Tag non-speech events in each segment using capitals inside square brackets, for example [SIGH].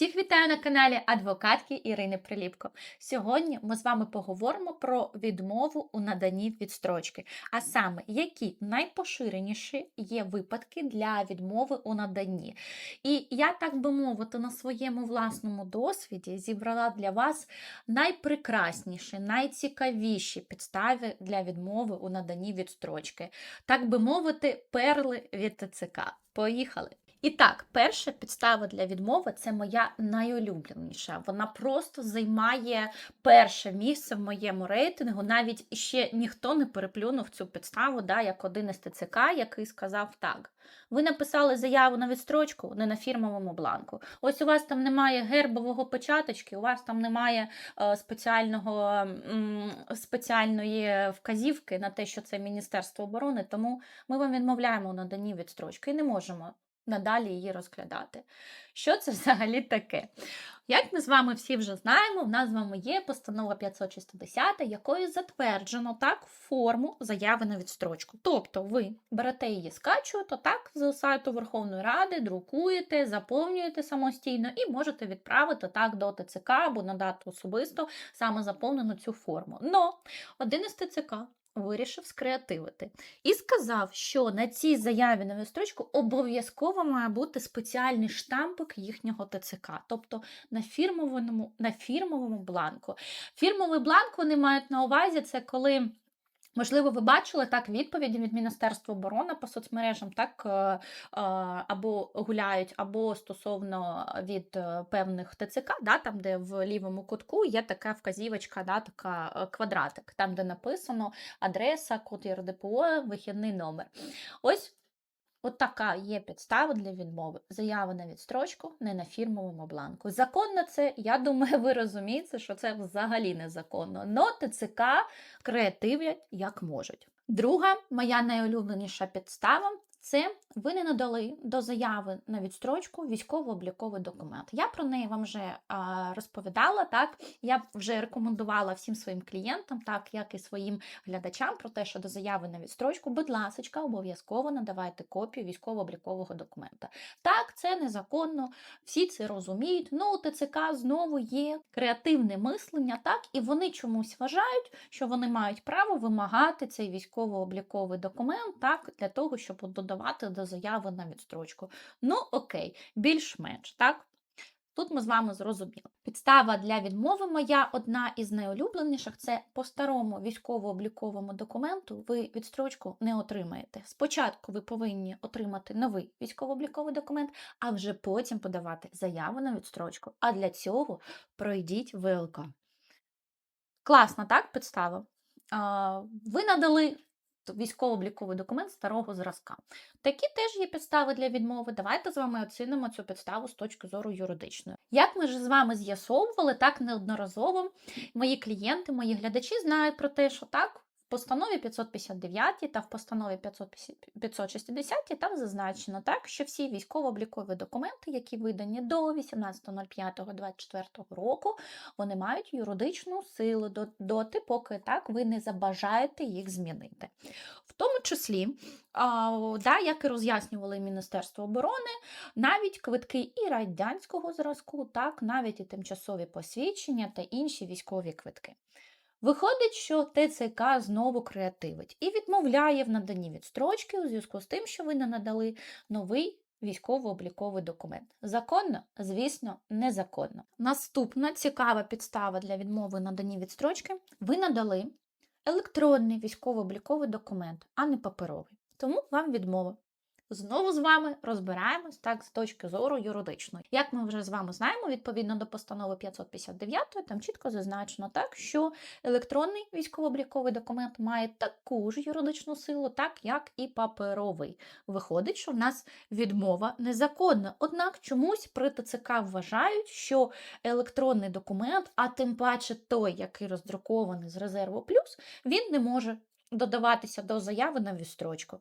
Всіх вітаю на каналі адвокатки Ірини Приліпко. Сьогодні ми з вами поговоримо про відмову у наданні відстрочки, а саме, які найпоширеніші є випадки для відмови у наданні. І я, так би мовити, на своєму власному досвіді зібрала для вас найпрекрасніші, найцікавіші підстави для відмови у наданні відстрочки. Так би мовити, перли від ТЦК. Поїхали! І так, перша підстава для відмови це моя найулюбленіша. Вона просто займає перше місце в моєму рейтингу. Навіть ще ніхто не переплюнув цю підставу, да, як один із ТЦК, який сказав так. Ви написали заяву на відстрочку не на фірмовому бланку. Ось у вас там немає гербового початочки, у вас там немає е, спеціального, м, спеціальної вказівки на те, що це Міністерство оборони, тому ми вам відмовляємо у наданні відстрочки і не можемо надалі її розглядати. Що це [LAUGHS] взагалі таке? Як ми з вами всі вже знаємо, в нас з вами є постанова 560, якою затверджено так форму заяви на відстрочку. Тобто ви берете її, скачуєте так з сайту Верховної Ради, друкуєте, заповнюєте самостійно і можете відправити так до ТЦК або надати особисто саме заповнену цю форму. Но один із ТЦК вирішив скреативити і сказав, що на цій заяві на строчку обов'язково має бути спеціальний штампик їхнього ТЦК, тобто на фірмовому, на фірмовому бланку. Фірмовий бланк вони мають на увазі це коли. Можливо, ви бачили так відповіді від Міністерства оборони по соцмережам, так е, е, або гуляють, або стосовно від е, певних ТЦК, да, там, де в лівому кутку є така вказівочка, да, така квадратик, там, де написано адреса, код РДПО, вихідний номер. Ось От така є підстава для відмови. Заява на відстрочку не на фірмовому бланку. Законно це, я думаю, ви розумієте, що це взагалі незаконно. Но ТЦК креативлять як можуть. Друга, моя найулюбленіша підстава це ви не надали до заяви на відстрочку військово-обліковий документ. Я про неї вам вже розповідала. Так, я вже рекомендувала всім своїм клієнтам, так як і своїм глядачам, про те, що до заяви на відстрочку, будь ласка, обов'язково надавайте копію військово-облікового документа. Так, це незаконно, всі це розуміють. Ну, у ТЦК знову є креативне мислення, так, і вони чомусь вважають, що вони мають право вимагати цей військово-обліковий документ так, для того, щоб додавати до заяви на відстрочку. Ну, окей, більш-менш, так? Тут ми з вами зрозуміли. Підстава для відмови моя одна із найулюбленіших це по старому військово-обліковому документу ви відстрочку не отримаєте. Спочатку ви повинні отримати новий військово-обліковий документ, а вже потім подавати заяву на відстрочку. А для цього пройдіть ВЛК. Класна, так, підстава? Ви надали військово-обліковий документ старого зразка. Такі теж є підстави для відмови. Давайте з вами оцінимо цю підставу з точки зору юридичної. Як ми ж з вами з'ясовували, так неодноразово мої клієнти, мої глядачі знають про те, що так. Постанові 559 та в постанові 560 там зазначено так, що всі військово-облікові документи, які видані до 18.05.24 року, вони мають юридичну силу доти, поки так ви не забажаєте їх змінити. В тому числі, а, да, як і роз'яснювали Міністерство оборони, навіть квитки і радянського зразку, так, навіть і тимчасові посвідчення та інші військові квитки. Виходить, що ТЦК знову креативить і відмовляє в наданні відстрочки у зв'язку з тим, що ви не надали новий військово-обліковий документ. Законно? Звісно, незаконно. Наступна цікава підстава для відмови наданні відстрочки: ви надали електронний військово-обліковий документ, а не паперовий. Тому вам відмова. Знову з вами розбираємось так з точки зору юридичної. Як ми вже з вами знаємо, відповідно до постанови 559, там чітко зазначено так, що електронний військово-обліковий документ має таку ж юридичну силу, так як і паперовий. Виходить, що в нас відмова незаконна. Однак чомусь при ТЦК вважають, що електронний документ, а тим паче той, який роздрукований з резерву плюс, він не може додаватися до заяви на відстрочку.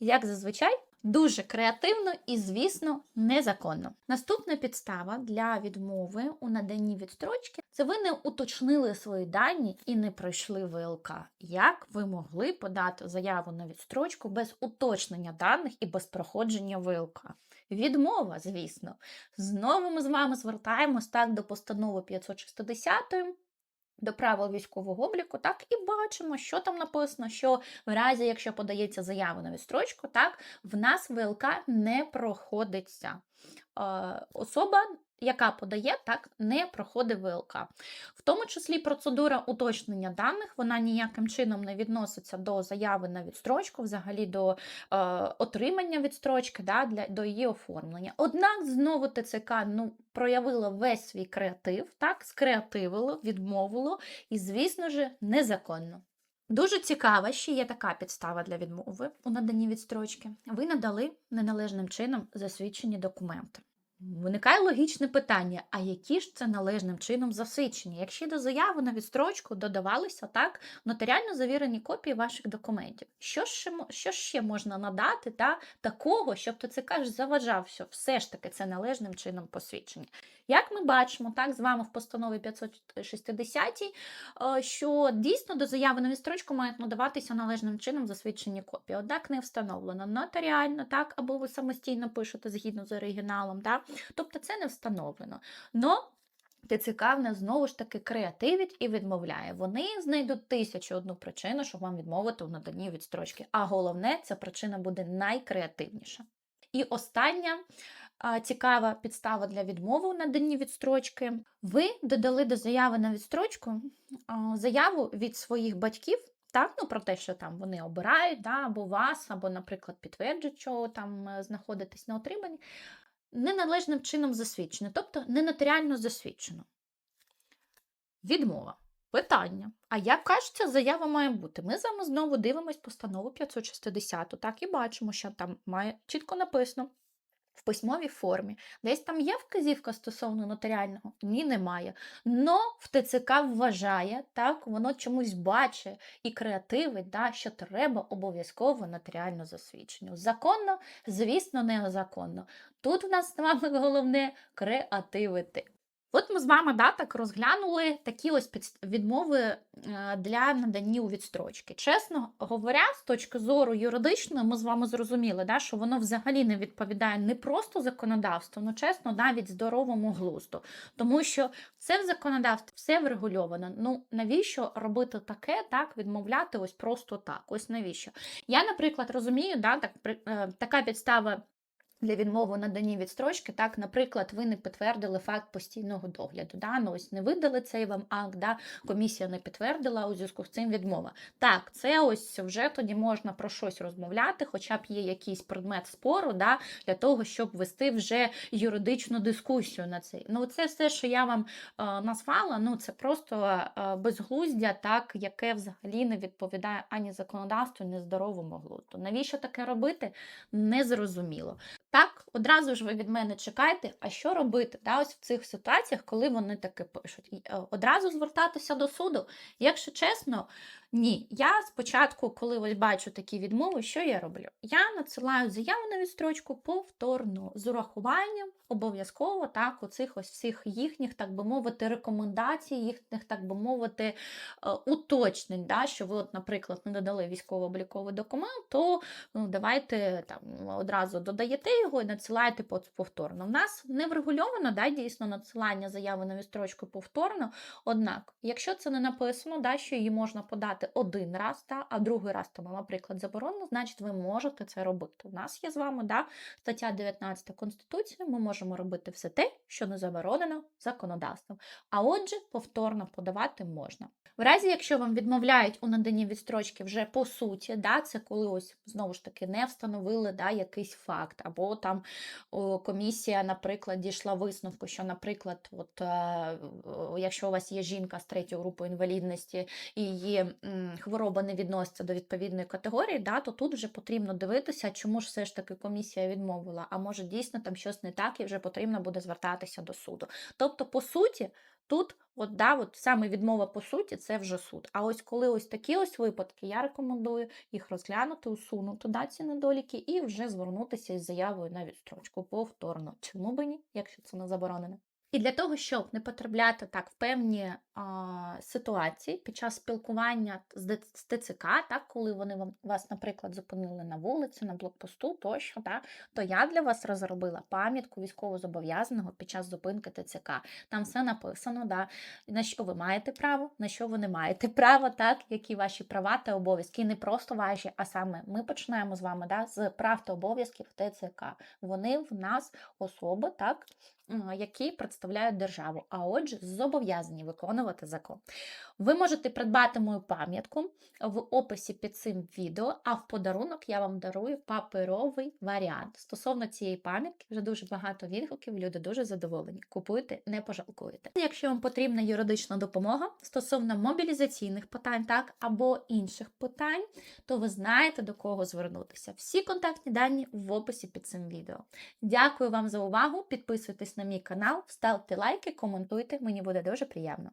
Як зазвичай, Дуже креативно і, звісно, незаконно. Наступна підстава для відмови у наданні відстрочки це ви не уточнили свої дані і не пройшли ВЛК. Як ви могли подати заяву на відстрочку без уточнення даних і без проходження ВЛК? Відмова, звісно. Знову ми з вами звертаємось так до постанови 560 до правил військового обліку, так і бачимо, що там написано, що в разі, якщо подається заява на відстрочку, так в нас ВЛК не проходиться. Е, Особа, яка подає, так не проходить ВЛК. В тому числі процедура уточнення даних, вона ніяким чином не відноситься до заяви на відстрочку, взагалі до е, отримання відстрочки, да, для, до її оформлення. Однак знову ТЦК ну, проявило весь свій креатив, так, скреативило, відмовило і, звісно ж, незаконно. Дуже цікаво, що є така підстава для відмови у наданні відстрочки. Ви надали неналежним чином засвідчені документи. Виникає логічне питання: а які ж це належним чином засвідчені? Якщо до заяви на відстрочку додавалися так нотаріально завірені копії ваших документів, що ще, що ще можна надати та, такого, щоб ТЦК ж заважав, що все ж таки це належним чином посвідчення? Як ми бачимо, так з вами в постанові 560, е, що дійсно до заяви на відстрочку мають надаватися належним чином засвідчені копії. Однак не встановлено нотаріально, так, або ви самостійно пишете згідно з оригіналом, так? Тобто це не встановлено. Но ТЦК в знову ж таки креативить і відмовляє. Вони знайдуть тисячу одну причину, щоб вам відмовити у наданні відстрочки. А головне, ця причина буде найкреативніша. І остання а, цікава підстава для відмови у наданні відстрочки. Ви додали до заяви на відстрочку а, заяву від своїх батьків. Так, ну про те, що там вони обирають, да, або вас, або, наприклад, підтверджують, що там е, знаходитесь на отриманні, неналежним чином засвідчено, тобто ненотаріально засвідчено. Відмова. Питання. А як кажеться, заява має бути? Ми з вами знову дивимось постанову 560, так і бачимо, що там має чітко написано в письмовій формі. Десь там є вказівка стосовно нотаріального? Ні, немає. Но в ТЦК вважає, так, воно чомусь бачить і креативить, да, що треба обов'язково нотаріально засвідчення. Законно, звісно, незаконно. Тут в нас з вами головне креативити. От ми з вами да, так розглянули такі ось відмови е, для надання у відстрочки. Чесно говоря, з точки зору юридичної, ми з вами зрозуміли, да, що воно взагалі не відповідає не просто законодавству, ну чесно, навіть здоровому глузду. Тому що це в законодавстві все врегульовано. Ну навіщо робити таке, так, відмовляти ось просто так? Ось навіщо? Я, наприклад, розумію, да, так, е, така підстава для відмови у наданні відстрочки, так, наприклад, ви не підтвердили факт постійного догляду. Да? Ну, ось не видали цей вам акт, да? комісія не підтвердила у зв'язку з цим відмова. Так, це ось вже тоді можна про щось розмовляти, хоча б є якийсь предмет спору, да? для того, щоб вести вже юридичну дискусію на цей. Ну, це все, що я вам е, назвала, ну це просто е, безглуздя, так, яке взагалі не відповідає ані законодавству, ні здоровому глузду. Навіщо таке робити? Незрозуміло. Так, одразу ж ви від мене чекайте, а що робити да, ось в цих ситуаціях, коли вони таке пишуть? Е, Одразу звертатися до суду. Якщо чесно, ні. Я спочатку, коли ось бачу такі відмови, що я роблю? Я надсилаю заяву на відстрочку повторно з урахуванням обов'язково так, оцих ось всіх їхніх, так би мовити, рекомендацій, їхніх, так би мовити, е, уточнень, да, що ви, от, наприклад, не додали військово-обліковий документ, то ну, давайте там одразу додаєте його і надсилаєте повторно. В нас не врегульовано да, дійсно надсилання заяви на відстрочку повторно. Однак, якщо це не написано, да, що її можна подати один раз, да, а другий раз тому, наприклад, заборонено, значить ви можете це робити. У нас є з вами да, стаття 19 Конституції, ми можемо робити все те, що не заборонено законодавством. А отже, повторно подавати можна. В разі, якщо вам відмовляють у наданні відстрочки вже по суті, да, це коли ось знову ж таки не встановили да, якийсь факт, або там комісія, наприклад, дійшла висновку, що, наприклад, от, е, якщо у вас є жінка з третьої групи інвалідності і її хвороба не відноситься до відповідної категорії, да, то тут вже потрібно дивитися, чому ж все ж таки комісія відмовила, а може дійсно там щось не так і вже потрібно буде звертатися до суду. Тобто, по суті, Тут, от, да, от саме відмова по суті, це вже суд. А ось коли ось такі ось випадки, я рекомендую їх розглянути, усунути да, ці недоліки і вже звернутися із заявою на відстрочку повторно. Чому би ні, якщо це не заборонено? І для того, щоб не потрапляти так в певні а, ситуації під час спілкування з ТЦК, так, коли вони вас, наприклад, зупинили на вулиці, на блокпосту тощо, так, то я для вас розробила пам'ятку військовозобов'язаного під час зупинки ТЦК. Там все написано, да, на що ви маєте право, на що ви не маєте [LAUGHS] право, так, які ваші права та обов'язки. І не просто ваші, а саме ми починаємо з вами да, з прав та обов'язків ТЦК. Вони в нас особи, так, які представляють державу, а отже, зобов'язані виконувати закон. Ви можете придбати мою пам'ятку в описі під цим відео, а в подарунок я вам дарую паперовий варіант. Стосовно цієї пам'ятки вже дуже багато відгуків, люди дуже задоволені. Купуйте, не пожалкуєте. Якщо вам потрібна юридична допомога стосовно мобілізаційних питань, так або інших питань, то ви знаєте до кого звернутися. Всі контактні дані в описі під цим відео. Дякую вам за увагу. Підписуйтесь на мій канал, ставте лайки, коментуйте, мені буде дуже приємно.